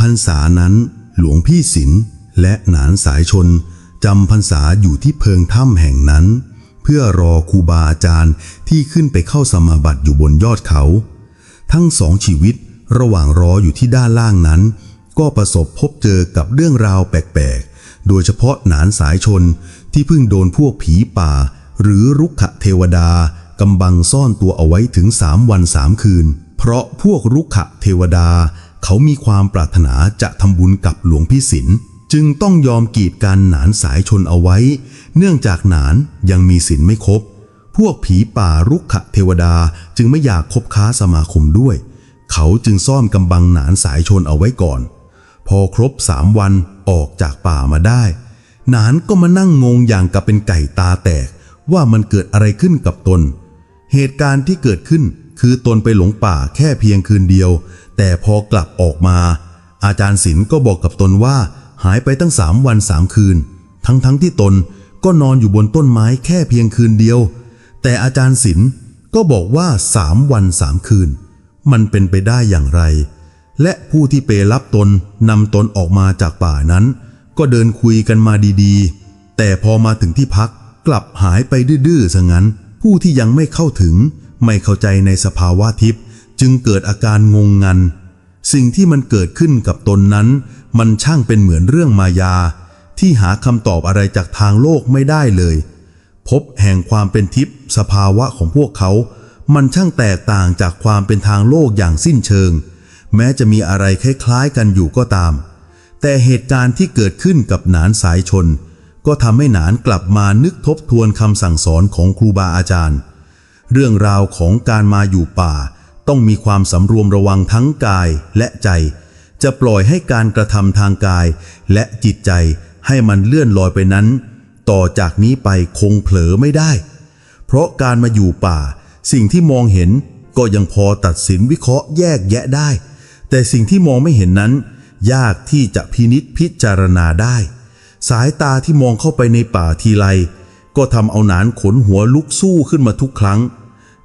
พรรษานั้น หลวงพี่ศิลและหนานสายชนจำพรรษาอยู่ที่เพิงถ้ำแห่งนั้น เพื่อรอครูบาอาจารย์ที่ขึ้นไปเข้าสมาบัติอยู่บนยอดเขา ทั้งสองชีวิตระหว่างรออยู่ที่ด้านล่างนั้น ก็ประสบพบเจอกับเรื่องราวแปลกๆ โดยเฉพาะหนานสายชนที่เพิ่งโดนพวกผีป่า หรือรุกขเทวดากำบังซ่อนตัวเอาไว้ถึงสามวันสามคืน เพราะพวกรุกขเทวดา เขามีความปรารถนาจะทำบุญกับหลวงพี่ศิลป์จึงต้องยอมกีดกันหนานสายชนเอาไว้ เนื่องจากหนานยังมีศีลไม่ครบ พวกผีป่ารุกขเทวดาจึงไม่อยากคบค้าสมาคมด้วย เขาจึงซ่อมกำบังหนานสายชนเอาไว้ก่อน พอครบสามวันออกจากป่ามาได้ หนานก็มานั่งงงอย่างกับเป็นไก่ตาแตกว่ามันเกิดอะไรขึ้นกับตน เหตุการณ์ที่เกิดขึ้น คือตนไปหลงป่าแค่เพียงคืนเดียว แต่พอกลับออกมา อาจารย์ศิลป์ก็บอกกับตนว่าหายไปตั้งสามวันสามคืน ทั้งๆทที่ตนก็นอนอยู่บนต้นไม้แค่เพียงคืนเดียว แต่อาจารย์ศิลป์ก็บอกว่าสามวันสามคืน มันเป็นไปได้อย่างไร และผู้ที่ไปรับตนนำตนออกมาจากป่านั้น ก็เดินคุยกันมาดีๆ แต่พอมาถึงที่พักกลับหายไปดื้อๆซะงั้น ผู้ที่ยังไม่เข้าถึง ไม่เข้าใจในสภาวะทิพย์จึงเกิดอาการงงงัน สิ่งที่มันเกิดขึ้นกับตนนั้น มันช่างเป็นเหมือนเรื่องมายา ที่หาคำตอบอะไรจากทางโลกไม่ได้เลย พบแห่งความเป็นทิพย์สภาวะของพวกเขา มันช่างแตกต่างจากความเป็นทางโลกอย่างสิ้นเชิง แม้จะมีอะไรคล้ายๆกันอยู่ก็ตาม แต่เหตุการณ์ที่เกิดขึ้นกับหนานสายชน ก็ทำให้หนานกลับมานึกทบทวนคำสั่งสอนของครูบาอาจารย์ เรื่องราวของการมาอยู่ป่า ต้องมีความสำรวมระวังทั้งกายและใจ จะปล่อยให้การกระทำทางกาย และจิตใจให้มันเลื่อนลอยไปนั้น ต่อจากนี้ไปคงเผลอไม่ได้ เพราะการมาอยู่ป่า สิ่งที่มองเห็นก็ยังพอตัดสินวิเคราะห์แยกแยะได้ แต่สิ่งที่มองไม่เห็นนั้น ยากที่จะพินิษพิจารณาได้ สายตาที่มองเข้าไปในป่าทีไรก็ทำเอาหนานขนหัวลุกสู้ขึ้นมาทุกครั้ง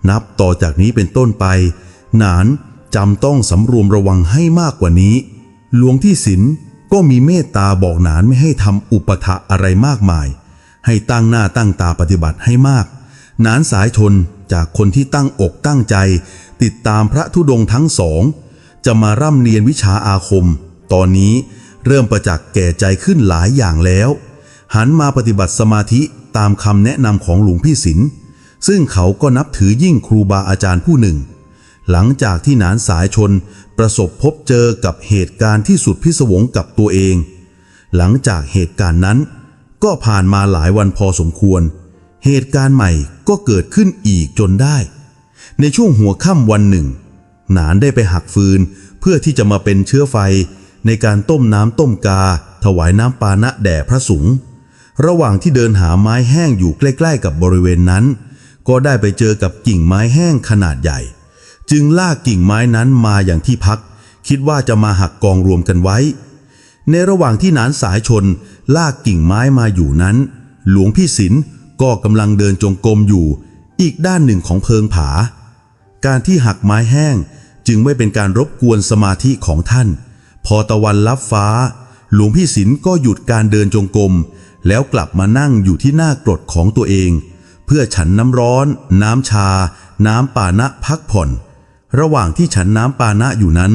นับต่อจากนี้เป็นต้นไป หนานจำต้องสำรวมระวังให้มากกว่านี้ หลวงที่ศิลก็มีเมตตาบอกหนานไม่ให้ทำอุปทะอะไรมากมาย ให้ตั้งหน้าตั้งตาปฏิบัติให้มาก หนานสายชนจากคนที่ตั้งอกตั้งใจ ติดตามพระธุดงค์ทั้งสอง จะมาร่ำเรียนวิชาอาคม ตอนนี้เริ่มประจักษ์แก่ใจขึ้นหลายอย่างแล้ว หันมาปฏิบัติสมาธิตามคำแนะนำของหลวงพี่ศิลป์ ซึ่งเขาก็นับถือยิ่งครูบาอาจารย์ผู้หนึ่ง หลังจากที่หนานสายชนประสบพบเจอกับเหตุการณ์ที่สุดพิศวงกับตัวเอง หลังจากเหตุการณ์นั้น ก็ผ่านมาหลายวันพอสมควร เหตุการณ์ใหม่ก็เกิดขึ้นอีกจนได้ ในช่วงหัวค่ำวันหนึ่ง หนานได้ไปหักฟืนเพื่อที่จะมาเป็นเชื้อไฟในการต้มน้ำต้มกา ถวายน้ำปานะแด่พระสงฆ์ระหว่างที่เดินหาไม้แห้งอยู่ใกล้ ๆ กับบริเวณนั้น ก็ได้ไปเจอกับกิ่งไม้แห้งขนาดใหญ่ จึงลากกิ่งไม้นั้นมาอย่างที่พัก คิดว่าจะมาหักกองรวมกันไว้ ในระหว่างที่นานสายชนลากกิ่งไม้มาอยู่นั้น หลวงพี่ศิลป์ก็กำลังเดินจงกรมอยู่ อีกด้านหนึ่งของเพิงผา การที่หักไม้แห้งจึงไม่เป็นการรบกวนสมาธิของท่าน พอตะวันลับฟ้า หลวงพี่ศิลป์ก็หยุดการเดินจงกรมแล้วกลับมานั่งอยู่ที่หน้ากรดของตัวเอง เพื่อฉันน้ำร้อน น้ำชา น้ำปานะพักผ่อน ระหว่างที่ฉันน้ำปานะอยู่นั้น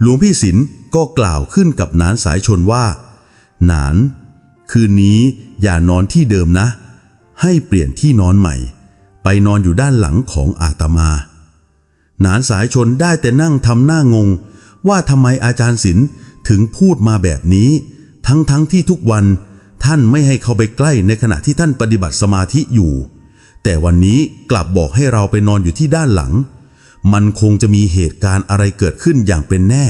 หลวงพี่ศิลป์ก็กล่าวขึ้นกับนานสายชนว่า หนาน คืนนี้อย่านอนที่เดิมนะ ให้เปลี่ยนที่นอนใหม่ ไปนอนอยู่ด้านหลังของอาตมา หนานสายชนได้แต่นั่งทำหน้างง ว่าทำไมอาจารย์ศิลป์ถึงพูดมาแบบนี้ ทั้งๆทที่ทุกวันท่านไม่ให้เข้าไปใกล้ในขณะที่ท่านปฏิบัติสมาธิอยู่ แต่วันนี้กลับบอกให้เราไปนอนอยู่ที่ด้านหลัง มันคงจะมีเหตุการณ์อะไรเกิดขึ้นอย่างเป็นแน่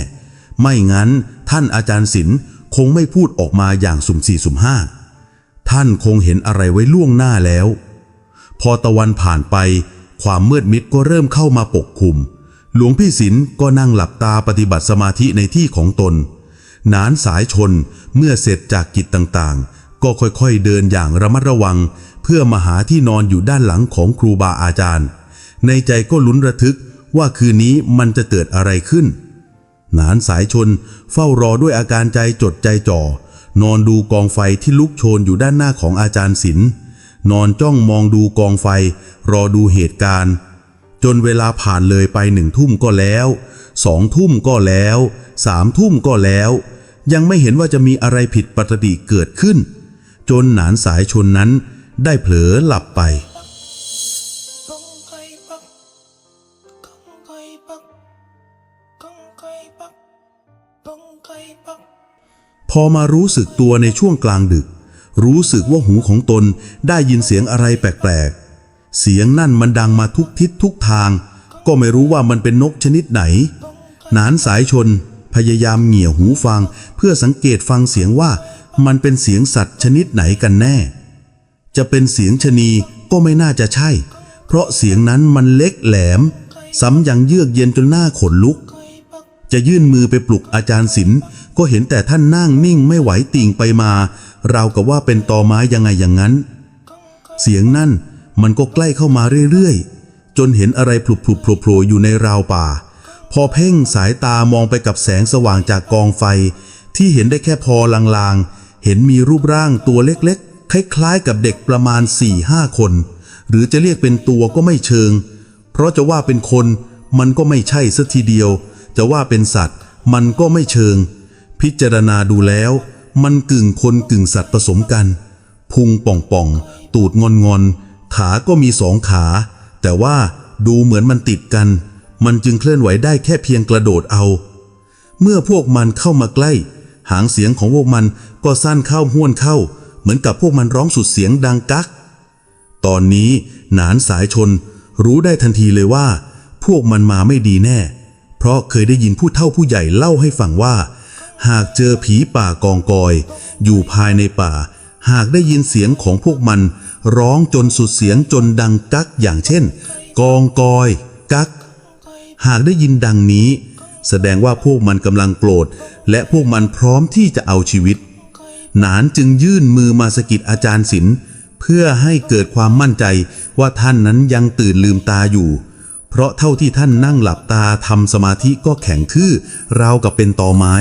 ไม่งั้นท่านอาจารย์ศิลป์คงไม่พูดออกมาอย่างสุ่มสี่สุ่มห้าท่านคงเห็นอะไรไว้ล่วงหน้าแล้ว พอตะวันผ่านไป ความมืดมิดก็เริ่มเข้ามาปกคลุม หลวงพี่ศิลป์ก็นั่งหลับตาปฏิบัติสมาธิในที่ของตน นานสายชนเมื่อเสร็จจากกิจต่างๆ ก็ค่อยๆเดินอย่างระมัดระวัง เพื่อมาหาที่นอนอยู่ด้านหลังของครูบาอาจารย์ ในใจก็ลุ้นระทึกว่าคืนนี้มันจะเกิดอะไรขึ้น หนานสายชนเฝ้ารอด้วยอาการใจจดใจจ่อ นอนดูกองไฟที่ลุกโชนอยู่ด้านหน้าของอาจารย์ศิลป์นอนจ้องมองดูกองไฟ รอดูเหตุการณ์ จนเวลาผ่านเลยไปหนึ่งทุ่มก็แล้วสองทุ่มก็แล้วสามทุ่มก็แล้ว ยังไม่เห็นว่าจะมีอะไรผิดปกติเกิดขึ้น จนหนานสายชนนั้น ได้เผลอหลับไป พอมารู้สึกตัวในช่วงกลางดึก รู้สึกว่าหูของตนได้ยินเสียงอะไรแปลกๆ เสียงนั่นมันดังมาทุกทิศทุกทาง ก็ไม่รู้ว่ามันเป็นนกชนิดไหน นานสายชนพยายามเหงี่ยหูฟังเพื่อสังเกตฟังเสียงว่ามันเป็นเสียงสัตว์ชนิดไหนกันแน่ จะเป็นเสียงชะนีก็ไม่น่าจะใช่ เพราะเสียงนั้นมันเล็กแหลม ซ้ำยังเยือกเย็นจนหน้าขนลุก จะยื่นมือไปปลุกอาจารย์ศิลป์ก็เห็นแต่ท่านนั่งนิ่งไม่ไหวติ่งไปมา ราวกับว่าเป็นตอไม้ยังไงอย่างนั้น เสียงนั่นมันก็ใกล้เข้ามาเรื่อยๆ จนเห็นอะไรพลุบพลุบโผล่อยู่ในราวป่า พอเพ่งสายตามองไปกับแสงสว่างจากกองไฟ ที่เห็นได้แค่พอลางๆ เห็นมีรูปร่างตัวเล็กๆ คล้ายๆกับเด็กประมาณ4ี่ห้าคน หรือจะเรียกเป็นตัวก็ไม่เชิง เพราะจะว่าเป็นคนมันก็ไม่ใช่สัทีเดียว จะว่าเป็นสัตว์ มันก็ไม่เชิง พิจารณาดูแล้ว มันกึ่งคนกึ่งสัตว์ผสมกัน พุงป่องป่องๆตูดงอนงอนๆขา ก็มีสองขา แต่ว่าดูเหมือนมันติดกัน มันจึงเคลื่อนไหวได้แค่เพียงกระโดดเอา เมื่อพวกมันเข้ามาใกล้ หางเสียงของพวกมันก็สั้นเข้าห้วนเข้า เหมือนกับพวกมันร้องสุดเสียงดังกัก ตอนนี้หนานสายชนรู้ได้ทันทีเลยว่า พวกมันมาไม่ดีแน่ เพราะเคยได้ยินผู้เฒ่าผู้ใหญ่เล่าให้ฟังว่า หากเจอผีป่ากองกอย อยู่ภายในป่า หากได้ยินเสียงของพวกมัน ร้องจนสุดเสียงจนดังกักอย่างเช่น กองกอย กัก หากได้ยินดังนี้ แสดงว่าพวกมันกำลังโกรธและพวกมันพร้อมที่จะเอาชีวิต หนานจึงยื่นมือมาสกิดอาจารย์ศิลป์เพื่อให้เกิดความมั่นใจว่าท่านนั้นยังตื่นลืมตาอยู่ เพราะเท่าที่ท่านนั่งหลับตาทำสมาธิก็แข็งทื่อราวกับเป็นตอไม้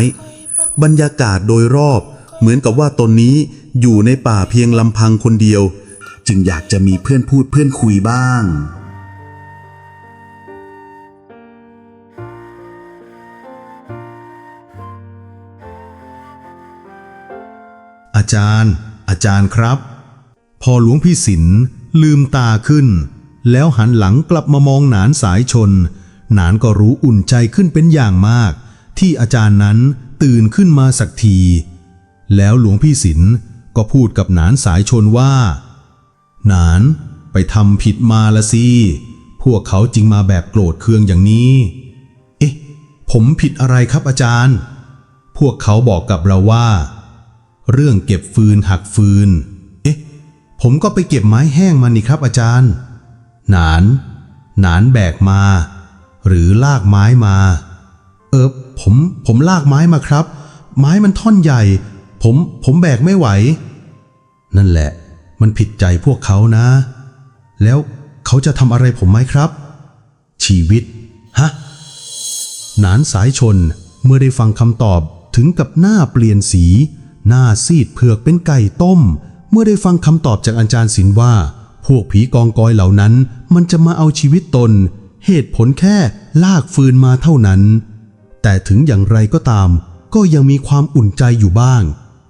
บรรยากาศโดยรอบ เหมือนกับว่าตนนี้อยู่ในป่าเพียงลำพังคนเดียว จึงอยากจะมีเพื่อนพูดเพื่อนคุยบ้าง อาจารย์ อาจารย์ครับ พอหลวงพี่สินลืมตาขึ้น แล้วหันหลังกลับมามองหนานสายชน หนานก็รู้อุ่นใจขึ้นเป็นอย่างมาก ที่อาจารย์นั้นตื่นขึ้นมาสักที แล้วหลวงพี่สินก็พูดกับหนานสายชนว่า หนานไปทำผิดมาละสิพวกเขาจึงมาแบบโกรธเคืองอย่างนี้ เอ๊ะ ผมผิดอะไรครับอาจารย์ พวกเขาบอกกับเราว่า เรื่องเก็บฟืนหักฟืน เอ๊ะ ผมก็ไปเก็บไม้แห้งมานี่ครับอาจารย์ หนาน หนานแบกมา หรือลากไม้มา เออผม ผมลากไม้มาครับ ไม้มันท่อนใหญ่ ผม ผมแบกไม่ไหว นั่นแหละ มันผิดใจพวกเขานะ แล้วเขาจะทำอะไรผมไหมครับ ชีวิต ฮะ หนานสายชนเมื่อได้ฟังคำตอบถึงกับหน้าเปลี่ยนสี หน้าซีดเผือกเป็นไก่ต้ม เมื่อได้ฟังคำตอบจากอาจารย์ศิลว่า พวกผีกองกอยเหล่านั้น มันจะมาเอาชีวิตตน เหตุผลแค่ลากฟืนมาเท่านั้น แต่ถึงอย่างไรก็ตาม ก็ยังมีความอุ่นใจอยู่บ้าง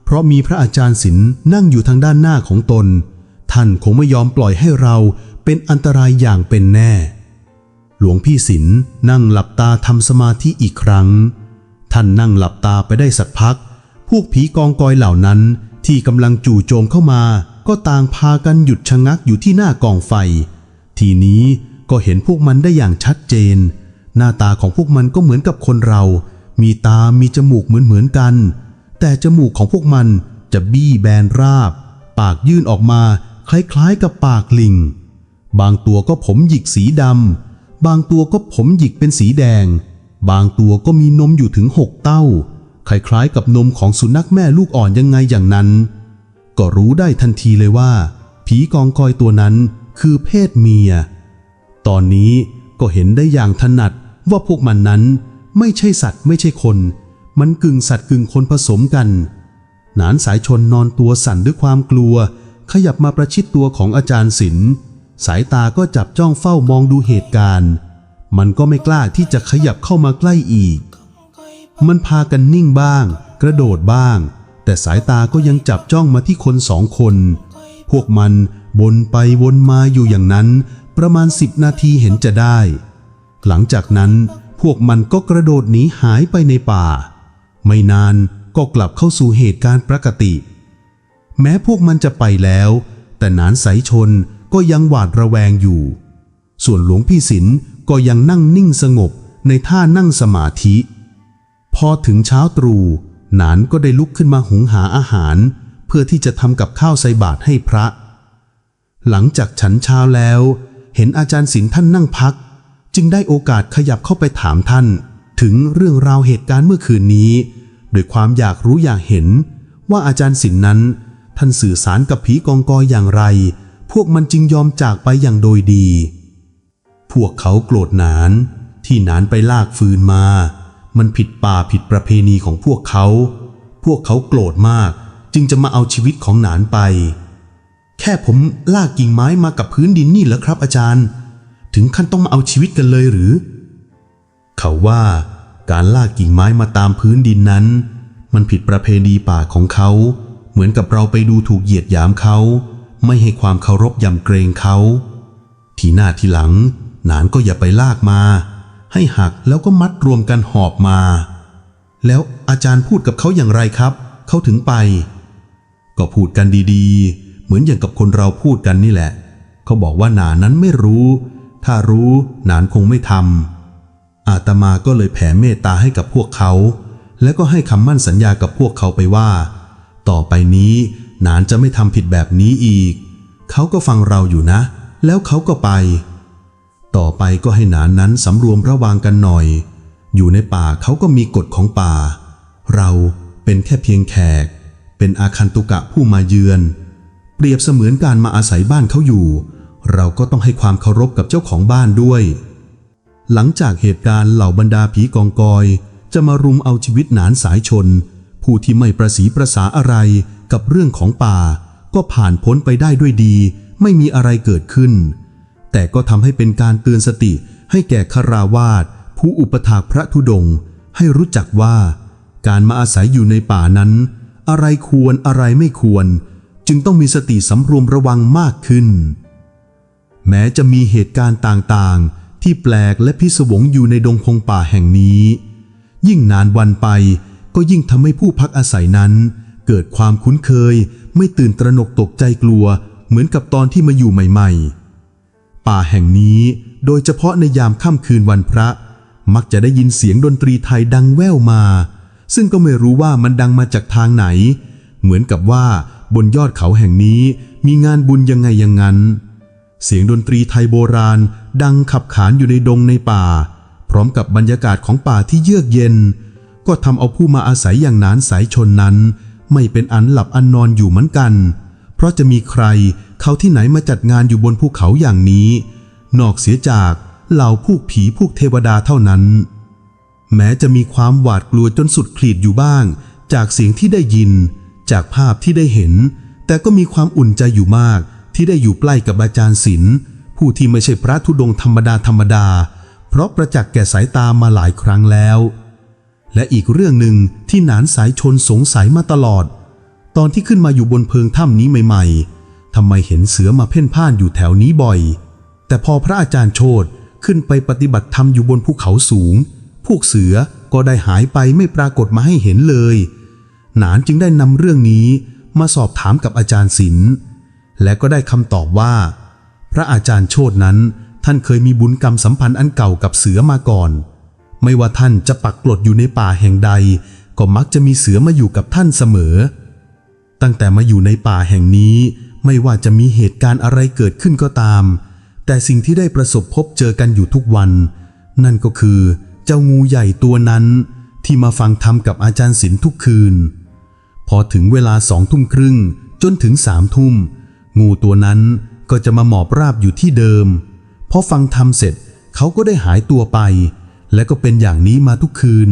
เพราะมีพระอาจารย์ศิลนั่งอยู่ทางด้านหน้าของตน ท่านคงไม่ยอมปล่อยให้เราเป็นอันตรายอย่างเป็นแน่ หลวงพี่ศิลนั่งหลับตาทำสมาธิอีกครั้ง ท่านนั่งหลับตาไปได้สักพัก พวกผีกองกอยเหล่านั้นที่กำลังจู่โจมเข้ามา ก็ต่างพากันหยุดชะงักอยู่ที่หน้ากองไฟ ทีนี้ก็เห็นพวกมันได้อย่างชัดเจน หน้าตาของพวกมันก็เหมือนกับคนเรา มีตา มีจมูกเหมือนเหมือนๆกัน แต่จมูกของพวกมันจะบี้แบนราบ ปากยื่นออกมาคล้ายๆกับปากลิง บางตัวก็ผมหยิกสีดำ บางตัวก็ผมหยิกเป็นสีแดง บางตัวก็มีนมอยู่ถึงหกเต้า คล้ายๆกับนมของสุนัขแม่ลูกอ่อนยังไงอย่างนั้น ก็รู้ได้ทันทีเลยว่า ผีกองกอยตัวนั้นคือเพศเมีย ตอนนี้ก็เห็นได้อย่างถนัดว่าพวกมันนั้นไม่ใช่สัตว์ไม่ใช่คน มันกึ่งสัตว์กึ่งคนผสมกัน หนานสายชนนอนตัวสั่นด้วยความกลัว ขยับมาประชิดตัวของอาจารย์ศิลป์สายตาก็จับจ้องเฝ้ามองดูเหตุการณ์ มันก็ไม่กล้าที่จะขยับเข้ามาใกล้อีก มันพากันนิ่งบ้าง กระโดดบ้าง แต่สายตาก็ยังจับจ้องมาที่คนสองคน พวกมันวนไปวนมาอยู่อย่างนั้น ประมาณสิบนาทีเห็นจะได้ หลังจากนั้นพวกมันก็กระโดดหนีหายไปในป่า ไม่นานก็กลับเข้าสู่เหตุการณ์ปกติ แม้พวกมันจะไปแล้ว แต่หนานสายชนก็ยังหวาดระแวงอยู่ ส่วนหลวงพี่ศิลป์ก็ยังนั่งนิ่งสงบในท่านั่งสมาธิ พอถึงเช้าตรู่หนานก็ได้ลุกขึ้นมาหุงหาอาหาร เพื่อที่จะทำกับข้าวใส่บาตรให้พระ หลังจากฉันเช้าแล้ว เห็นอาจารย์ศิลป์ท่านนั่งพัก จึงได้โอกาสขยับเข้าไปถามท่าน ถึงเรื่องราวเหตุการณ์เมื่อคืนนี้ โดยความอยากรู้อยากเห็น ว่าอาจารย์ศิลป์นั้น ท่านสื่อสารกับผีกองกอยอย่างไร พวกมันจึงยอมจากไปอย่างโดยดี พวกเขาโกรธหนานที่หนานไปลากฟืนมา มันผิดป่าผิดประเพณีของพวกเขา พวกเขาโกรธมาก จึงจะมาเอาชีวิตของหนานไป แค่ผมลากกิ่งไม้มากับพื้นดินนี่เหรอครับอาจารย์ ถึงขั้นต้องมาเอาชีวิตกันเลยหรือ เขาว่าการลากกิ่งไม้มาตามพื้นดินนั้น มันผิดประเพณีป่าของเขา เหมือนกับเราไปดูถูกเหยียดหยามเขา ไม่ให้ความเคารพยำเกรงเขา ทีหน้าทีหลัง หนานก็อย่าไปลากมา ให้หักแล้วก็มัดรวมกันหอบมา แล้วอาจารย์พูดกับเขาอย่างไรครับ เขาถึงไป ก็พูดกันดีๆ เหมือนอย่างกับคนเราพูดกันนี่แหละ เขาบอกว่าหนานั้นไม่รู้ ถ้ารู้หนานคงไม่ทำอาตมาก็เลยแผ่เมตตาให้กับพวกเขา แล้วก็ให้คำมั่นสัญญากับพวกเขาไปว่า ต่อไปนี้หนานจะไม่ทำผิดแบบนี้อีก เขาก็ฟังเราอยู่นะ แล้วเขาก็ไป ต่อไปก็ให้หนานนั้นสำรวมระวังกันหน่อย อยู่ในป่าเขาก็มีกฎของป่า เราเป็นแค่เพียงแขก เป็นอาคันตุกะผู้มาเยือน เปรียบเสมือนการมาอาศัยบ้านเขาอยู่ เราก็ต้องให้ความเคารพกับเจ้าของบ้านด้วย หลังจากเหตุการณ์เหล่าบรรดาผีกองกอย จะมารุมเอาชีวิตหนานสายชน ผู้ที่ไม่ประสีประสาอะไรกับเรื่องของป่า ก็ผ่านพ้นไปได้ด้วยดี ไม่มีอะไรเกิดขึ้น แต่ก็ทำให้เป็นการเตือนสติให้แก่คาราวาสผู้อุปถากพระธุดงค์ให้รู้จักว่า การมาอาศัยอยู่ในป่านั้น อะไรควรอะไรไม่ควร จึงต้องมีสติสำรวมระวังมากขึ้น แม้จะมีเหตุการณ์ต่างๆ ที่แปลกและพิศวงอยู่ในดงพงป่าแห่งนี้ ยิ่งนานวันไปก็ยิ่งทำให้ผู้พักอาศัยนั้น เกิดความคุ้นเคยไม่ตื่นตระหนกตกใจกลัว เหมือนกับตอนที่มาอยู่ใหม่ ๆ ป่าแห่งนี้โดยเฉพาะในยามค่ำคืนวันพระ มักจะได้ยินเสียงดนตรีไทยดังแว่วมา ซึ่งก็ไม่รู้ว่ามันดังมาจากทางไหน เหมือนกับว่าบนยอดเขาแห่งนี้มีงานบุญยังไงย่างนั้น เสียงดนตรีไทยโบราณดังขับขานอยู่ในดงในป่า พร้อมกับบรรยากาศของป่าที่เยือกเย็น ก็ทำเอาผู้มาอาศัยอย่างนานสายชนนั้น ไม่เป็นอันหลับอันนอนอยู่เหมือนกันเพราะจะมีใครเขาที่ไหนมาจัดงานอยู่บนภูเขาอย่างนี้ นอกเสียจากเหล่าผู้ผีพวกเทวดาเท่านั้น แม้จะมีความหวาดกลัวจนสุดขีดอยู่บ้าง จากเสียงที่ได้ยิน จากภาพที่ได้เห็น แต่ก็มีความอุ่นใจอยู่มากที่ได้อยู่ใกล้กับอาจารย์ศิลผู้ที่ไม่ใช่พระธุดงค์ธรรมดาธรรมดา เพราะประจักษ์แก่สายตามาหลายครั้งแล้ว และอีกเรื่องหนึ่งที่หนานสายชนสงสัยมาตลอด ตอนที่ขึ้นมาอยู่บนเพิงถ้ำนี้ใหม่ๆทำไมเห็นเสือมาเพ่นพ่านอยู่แถวนี้บ่อย แต่พอพระอาจารย์โชตขึ้นไปปฏิบัติธรรมอยู่บนภูเขาสูง พวกเสือก็ได้หายไปไม่ปรากฏมาให้เห็นเลย หนานจึงได้นำเรื่องนี้มาสอบถามกับอาจารย์ศิลป์และก็ได้คำตอบว่า พระอาจารย์โชตนั้นท่านเคยมีบุญกรรมสัมพันธ์อันเก่ากับเสือมาก่อน ไม่ว่าท่านจะปักกลดอยู่ในป่าแห่งใด ก็มักจะมีเสือมาอยู่กับท่านเสมอ ตั้งแต่มาอยู่ในป่าแห่งนี้ไม่ว่าจะมีเหตุการณ์อะไรเกิดขึ้นก็ตาม แต่สิ่งที่ได้ประสบพบเจอกันอยู่ทุกวัน นั่นก็คือเจ้างูใหญ่ตัวนั้นที่มาฟังธรรมกับอาจารย์ศิลป์ทุกคืน พอถึงเวลาสองทุ่มครึ่งจนถึงสามทุ่ม งูตัวนั้นก็จะมาหมอบราบอยู่ที่เดิม พอฟังธรรมเสร็จเขาก็ได้หายตัวไป และก็เป็นอย่างนี้มาทุกคืน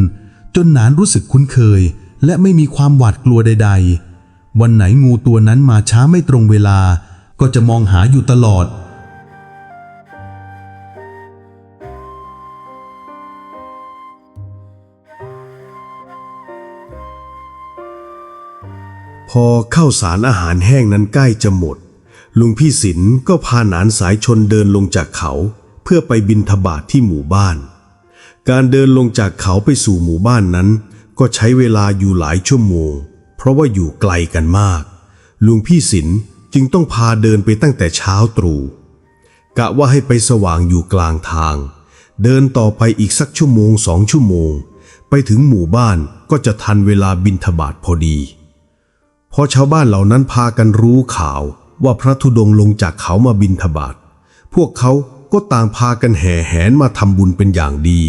จนหนานรู้สึกคุ้นเคย และไม่มีความหวาดกลัวใด ๆ วันไหนงูตัวนั้นมาช้าไม่ตรงเวลา ก็จะมองหาอยู่ตลอด พอข้าวสารอาหารแห้งนั้นใกล้จะหมด ลุงพี่สินก็พาหนานสายชนเดินลงจากเขา เพื่อไปบินทบาทที่หมู่บ้าน การเดินลงจากเขาไปสู่หมู่บ้านนั้น ก็ใช้เวลาอยู่หลายชั่วโมง ราะว่าอยู่ไกลกันมาก ลุงพี่สินจึงต้องพาเดินไปตั้งแต่เช้าตรู่กะว่าให้ไปสว่างอยู่กลางทาง เดินต่อไปอีกสักชั่วโมงสองชั่วโมง ไปถึงหมู่บ้านก็จะทันเวลาบินทบาทพอดี พอชาวบ้านเหล่านั้นพากันรู้ข่าวว่าพระธุดงค์ลงจากเขามาบินทบาทพวกเขาก็ต่างพากันแห่แหนมาทำบุญเป็นอย่างดี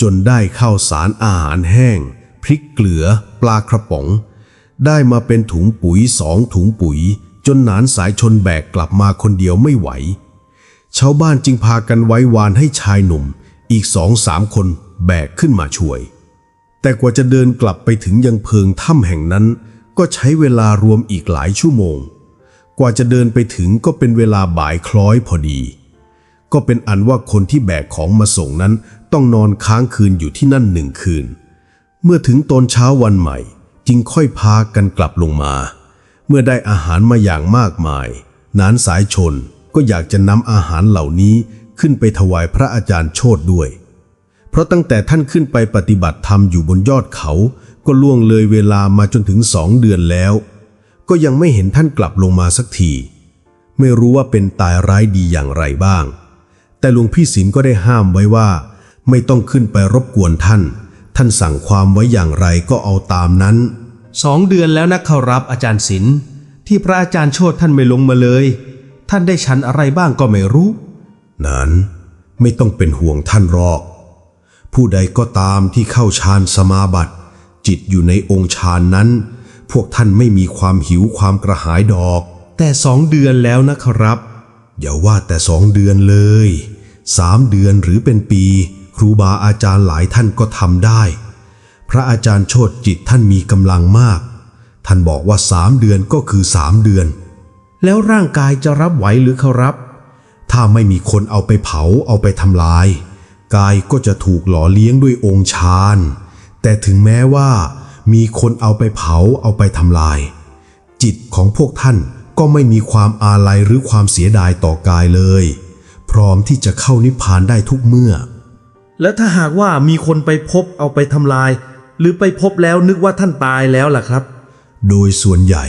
จนได้ข้าวสารอาหารแห้ง พริกเกลือ ปลากระป๋อง ได้มาเป็นถุงปุ๋ยสองถุงปุ๋ย จนหนานสายชนแบกกลับมาคนเดียวไม่ไหว ชาวบ้านจึงพากันไว้วานให้ชายหนุ่ม อีกสองสามคนแบกขึ้นมาช่วย แต่กว่าจะเดินกลับไปถึงยังเพิงถ้ำแห่งนั้น ก็ใช้เวลารวมอีกหลายชั่วโมง กว่าจะเดินไปถึงก็เป็นเวลาบ่ายคล้อยพอดี ก็เป็นอันว่าคนที่แบกของมาส่งนั้นต้องนอนค้างคืนอยู่ที่นั่นหนึ่งคืน เมื่อถึงตอนเช้าวันใหม่ จึงค่อยพากันกลับลงมา เมื่อได้อาหารมาอย่างมากมาย นานสายชนก็อยากจะนำอาหารเหล่านี้ขึ้นไปถวายพระอาจารย์โชตด้วย เพราะตั้งแต่ท่านขึ้นไปปฏิบัติธรรมอยู่บนยอดเขา ก็ล่วงเลยเวลามาจนถึงสองเดือนแล้ว ก็ยังไม่เห็นท่านกลับลงมาสักที ไม่รู้ว่าเป็นตายร้ายดีอย่างไรบ้าง แต่หลวงพี่ศิลก็ได้ห้ามไว้ว่า ไม่ต้องขึ้นไปรบกวนท่าน ท่านสั่งความไว้อย่างไรก็เอาตามนั้น สองเดือนแล้วนะเขารับอาจารย์ศิลป์ที่พระอาจารย์โชตท่านไม่ลงมาเลย ท่านได้ฉันอะไรบ้างก็ไม่รู้ นั้นไม่ต้องเป็นห่วงท่านหรอก ผู้ใดก็ตามที่เข้าฌานสมาบัติ จิตอยู่ในองค์ฌานนั้น พวกท่านไม่มีความหิวความกระหายดอก แต่สองเดือนแล้วนะครับ อย่าว่าแต่สองเดือนเลย สามเดือนหรือเป็นปี ครูบาอาจารย์หลายท่านก็ทำได้ พระอาจารย์โชตจิตท่านมีกำลังมาก ท่านบอกว่าสามเดือนก็คือสามเดือน แล้วร่างกายจะรับไหวหรือเขารับ ถ้าไม่มีคนเอาไปเผาเอาไปทำลาย กายก็จะถูกหล่อเลี้ยงด้วยองค์ฌานแต่ถึงแม้ว่า มีคนเอาไปเผาเอาไปทำลาย จิตของพวกท่านก็ไม่มีความอาลัยหรือความเสียดายต่อกายเลย พร้อมที่จะเข้านิพพานได้ทุกเมื่อ แล้วถ้าหากว่ามีคนไปพบเอาไปทำลาย หรือไปพบแล้วนึกว่าท่านตายแล้วล่ะครับ โดยส่วนใหญ่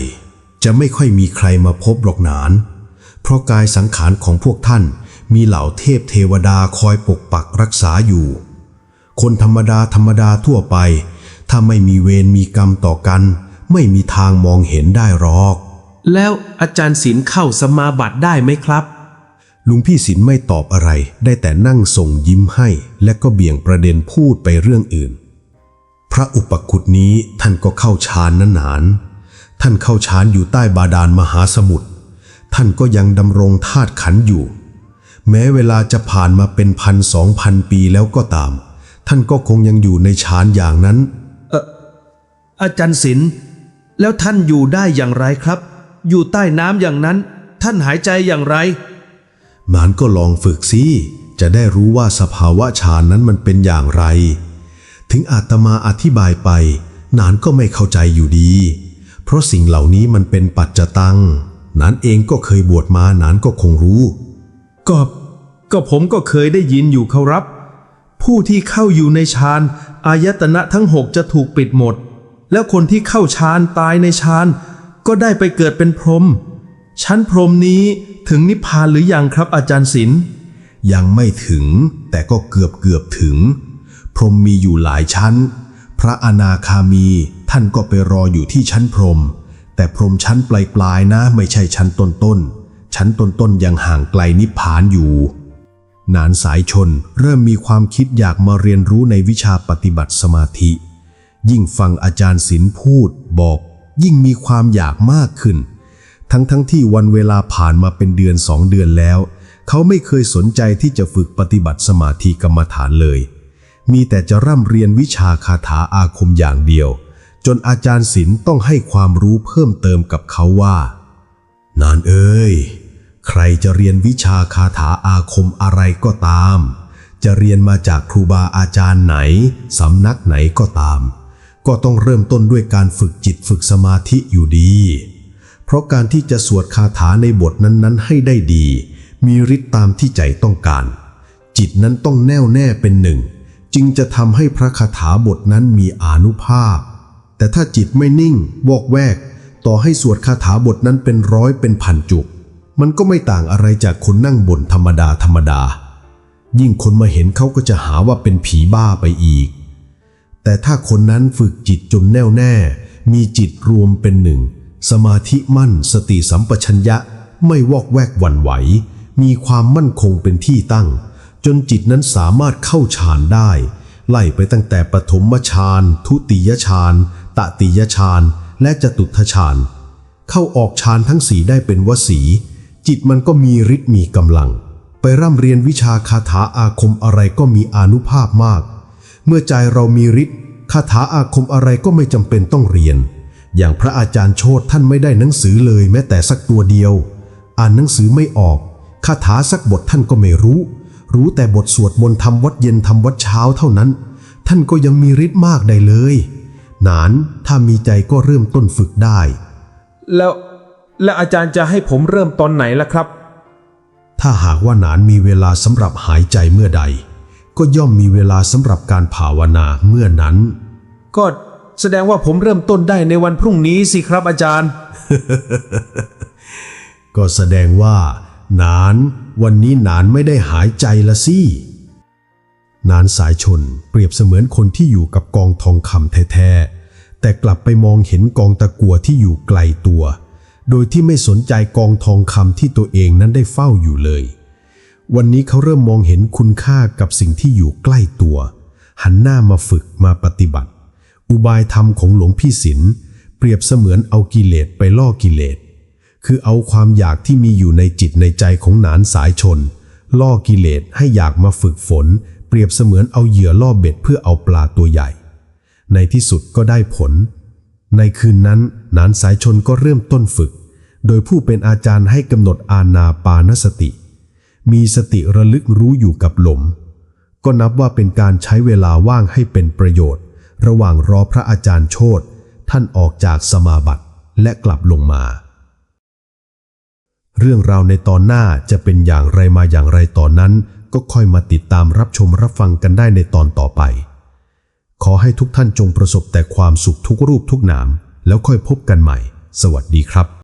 จะไม่ค่อยมีใครมาพบหรอกหนาน เพราะกายสังขารของพวกท่านมีเหล่าเทพเทวดาคอยปกปักรักษาอยู่ คนธรรมดาธรรมดาทั่วไป ถ้าไม่มีเวรมีกรรมต่อกัน ไม่มีทางมองเห็นได้หรอก แล้วอาจารย์ศิลป์เข้าสมาบัติได้ไหมครับ ลุงพี่สินไม่ตอบอะไร ได้แต่นั่งส่งยิ้มให้ และก็เบี่ยงประเด็นพูดไปเรื่องอื่น พระอุปคุตนี้ท่านก็เข้าฌานนั้นนานท่านเข้าฌานอยู่ใต้บาดาลมหาสมุทร ท่านก็ยังดำรงธาตุขันอยู่ แม้เวลาจะผ่านมาเป็นพันสองพันปีแล้วก็ตาม ท่านก็คงยังอยู่ในฌานอย่างนั้น เอาจารย์ศิลป์แล้วท่านอยู่ได้อย่างไรครับ อยู่ใต้น้ำอย่างนั้น ท่านหายใจอย่างไร หนานก็ลองฝึกสิจะได้รู้ว่าสภาวะฌานนั้นมันเป็นอย่างไร ถึงอาตมาอธิบายไปหนานก็ไม่เข้าใจอยู่ดี เพราะสิ่งเหล่านี้มันเป็นปัจจตังหนานเองก็เคยบวชมาหนานก็คงรู้ ก็ก็ผมก็เคยได้ยินอยู่ครับ ผู้ที่เข้าอยู่ในฌานอายตนะทั้งหกจะถูกปิดหมด แล้วคนที่เข้าฌานตายในฌานก็ได้ไปเกิดเป็นพรหมชั้นพรหมนี้ ถึงนิพพานหรือยังครับอาจารย์ศิลป์ยังไม่ถึง แต่ก็เกือบเกือบถึง พรหมมีอยู่หลายชั้น พระอนาคามีท่านก็ไปรออยู่ที่ชั้นพรหมแต่พรหมชั้นปลายปลายๆนะไม่ใช่ชั้นต้นต้นๆชั้นต้นต้นๆยังห่างไกลนิพพานอยู่นานสายชนเริ่มมีความคิดอยากมาเรียนรู้ในวิชาปฏิบัติสมาธิ ยิ่งฟังอาจารย์ศิลป์พูดบอก ยิ่งมีความอยากมากขึ้น ทั้งทั้งที่วันเวลาผ่านมาเป็นเดือนสองเดือนแล้ว เขาไม่เคยสนใจที่จะฝึกปฏิบัติสมาธิกรรมฐานเลย มีแต่จะร่ำเรียนวิชาคาถาอาคมอย่างเดียว จนอาจารย์ศิลป์ต้องให้ความรู้เพิ่มเติมกับเขาว่า นานเอ้ย ใครจะเรียนวิชาคาถาอาคมอะไรก็ตาม จะเรียนมาจากครูบาอาจารย์ไหน สำนักไหนก็ตาม ก็ต้องเริ่มต้นด้วยการฝึกจิตฝึกสมาธิอยู่ดี เพราะการที่จะสวดคาถาในบทนั้นๆ ให้ได้ดี มีฤทธิ์ตามที่ใจต้องการ จิตนั้นต้องแน่วแน่เป็นหนึ่ง จึงจะทำให้พระคาถาบทนั้นมีอานุภาพ แต่ถ้าจิตไม่นิ่งวอกแวก ต่อให้สวดคาถาบทนั้นเป็นร้อยเป็นพันจุก มันก็ไม่ต่างอะไรจากคนนั่งบนธรรมดาธรรมดา ยิ่งคนมาเห็นเขาก็จะหาว่าเป็นผีบ้าไปอีก แต่ถ้าคนนั้นฝึกจิตจนแน่วแน่ มีจิตรวมเป็นหนึ่ง สมาธิมั่นสติสัมปชัญญะไม่วอกแวกวันไหว มีความมั่นคงเป็นที่ตั้ง จนจิตนั้นสามารถเข้าฌานได้ ไล่ไปตั้งแต่ปฐมฌานทุติยฌานตติยฌานและจตุทฌานเข้าออกฌานทั้งสีได้เป็นวสี จิตมันก็มีฤทธิ์มีกำลัง ไปร่ำเรียนวิชาคาถาอาคมอะไรก็มีอานุภาพมาก เมื่อใจเรามีฤทธิ์คาถาอาคมอะไรก็ไม่จำเป็นต้องเรียน อย่างพระอาจารย์โชตท่านไม่ได้หนังสือเลยแม้แต่สักตัวเดียว อ่านหนังสือไม่ออกคาถาสักบทท่านก็ไม่รู้ รู้แต่บทสวดมนต์ทำวัดเย็นทำวัดเช้าเท่านั้น ท่านก็ยังมีฤทธิ์มากได้เลย หนานถ้ามีใจก็เริ่มต้นฝึกได้ แล้วแล้วอาจารย์จะให้ผมเริ่มตอนไหนล่ะครับ ถ้าหากว่าหนานมีเวลาสำหรับหายใจเมื่อใด ก็ย่อมมีเวลาสำหรับการภาวนาเมื่อนั้น ก็ แสดงว่าผมเริ่มต้นได้ในวันพรุ่งนี้สิครับอาจารย์ ก็แสดงว่า นานวันนี้นานไม่ได้หายใจละสินานสายชนเปรียบเสมือนคนที่อยู่กับกองทองคำแท้ๆ แต่กลับไปมองเห็นกองตะกัวที่อยู่ไกลตัว โดยที่ไม่สนใจกองทองคำที่ตัวเองนั้นได้เฝ้าอยู่เลย วันนี้เขาเริ่มมองเห็นคุณค่ากับสิ่งที่อยู่ใกล้ตัว หันหน้ามาฝึกมาปฏิบัติ อุบายธรรมของหลวงพี่ศิลป์เปรียบเสมือนเอากิเลสไปล่อกิเลส คือเอาความอยากที่มีอยู่ในจิตในใจของหนานสายชน ล่อกิเลสให้อยากมาฝึกฝน เปรียบเสมือนเอาเหยื่อล่อเบ็ดเพื่อเอาปลาตัวใหญ่ ในที่สุดก็ได้ผล ในคืนนั้นหนานสายชนก็เริ่มต้นฝึก โดยผู้เป็นอาจารย์ให้กำหนดอาณาปานสติ มีสติระลึกรู้อยู่กับลมก็นับว่าเป็นการใช้เวลาว่างให้เป็นประโยชน์ ระหว่างรอพระอาจารย์โชตท่านออกจากสมาบัติและกลับลงมา เรื่องราวในตอนหน้าจะเป็นอย่างไรมาอย่างไรตอนนั้น ก็ค่อยมาติดตามรับชมรับฟังกันได้ในตอนต่อไป ขอให้ทุกท่านจงประสบแต่ความสุขทุกรูปทุกนาม แล้วค่อยพบกันใหม่ สวัสดีครับ